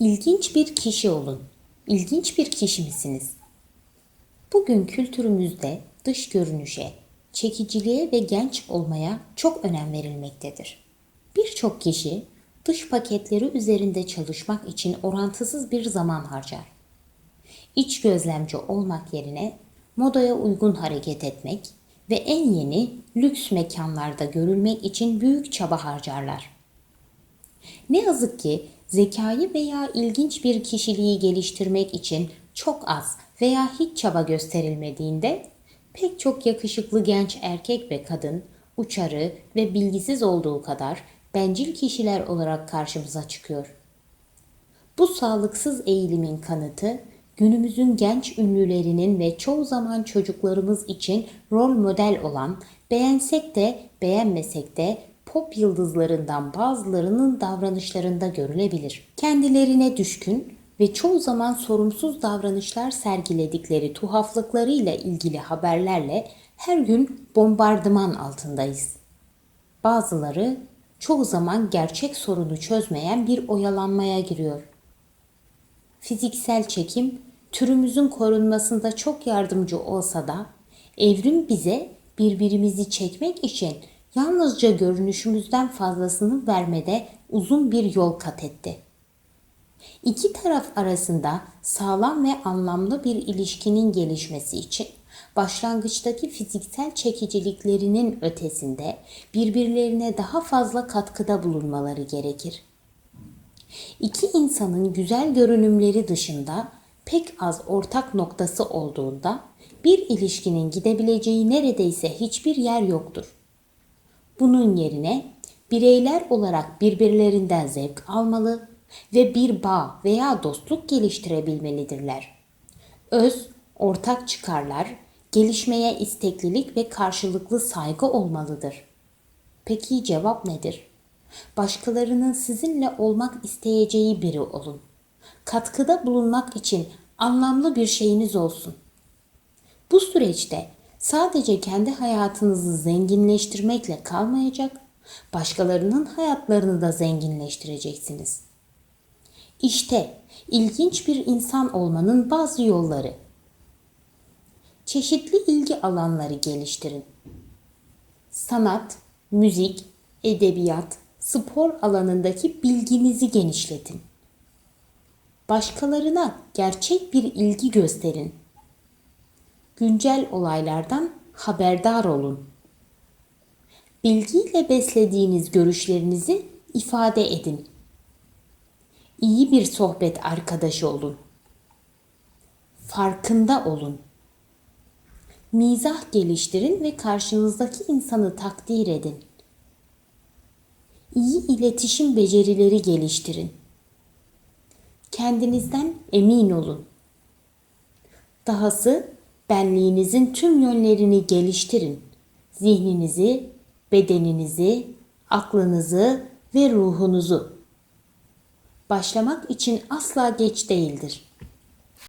İlginç bir kişi olun. İlginç bir kişi misiniz? Bugün kültürümüzde dış görünüşe, çekiciliğe ve genç olmaya çok önem verilmektedir. Birçok kişi dış paketleri üzerinde çalışmak için orantısız bir zaman harcar. İç gözlemci olmak yerine modaya uygun hareket etmek ve en yeni lüks mekanlarda görülmek için büyük çaba harcarlar. Ne yazık ki zekayı veya ilginç bir kişiliği geliştirmek için çok az veya hiç çaba gösterilmediğinde pek çok yakışıklı genç erkek ve kadın uçarı ve bilgisiz olduğu kadar bencil kişiler olarak karşımıza çıkıyor. Bu sağlıksız eğilimin kanıtı günümüzün genç ünlülerinin ve çoğu zaman çocuklarımız için rol model olan beğensek de beğenmesek de pop yıldızlarından bazılarının davranışlarında görülebilir. Kendilerine düşkün ve çoğu zaman sorumsuz davranışlar sergiledikleri tuhaflıklarıyla ilgili haberlerle her gün bombardıman altındayız. Bazıları çoğu zaman gerçek sorunu çözmeyen bir oyalanmaya giriyor. Fiziksel çekim türümüzün korunmasında çok yardımcı olsa da evrim bize birbirimizi çekmek için yalnızca görünüşümüzden fazlasını vermede uzun bir yol kat etti. İki taraf arasında sağlam ve anlamlı bir ilişkinin gelişmesi için başlangıçtaki fiziksel çekiciliklerinin ötesinde birbirlerine daha fazla katkıda bulunmaları gerekir. İki insanın güzel görünümleri dışında pek az ortak noktası olduğunda bir ilişkinin gidebileceği neredeyse hiçbir yer yoktur. Bunun yerine bireyler olarak birbirlerinden zevk almalı ve bir bağ veya dostluk geliştirebilmelidirler. Öz, ortak çıkarlar, gelişmeye isteklilik ve karşılıklı saygı olmalıdır. Peki cevap nedir? Başkalarının sizinle olmak isteyeceği biri olun. Katkıda bulunmak için anlamlı bir şeyiniz olsun. Bu süreçte sadece kendi hayatınızı zenginleştirmekle kalmayacak, başkalarının hayatlarını da zenginleştireceksiniz. İşte ilginç bir insan olmanın bazı yolları. Çeşitli ilgi alanları geliştirin. Sanat, müzik, edebiyat, spor alanındaki bilginizi genişletin. Başkalarına gerçek bir ilgi gösterin. Güncel olaylardan haberdar olun. Bilgiyle beslediğiniz görüşlerinizi ifade edin. İyi bir sohbet arkadaşı olun. Farkında olun. Mizah geliştirin ve karşınızdaki insanı takdir edin. İyi iletişim becerileri geliştirin. Kendinizden emin olun. Dahası benliğinizin tüm yönlerini geliştirin. Zihninizi, bedeninizi, aklınızı ve ruhunuzu. Başlamak için asla geç değildir.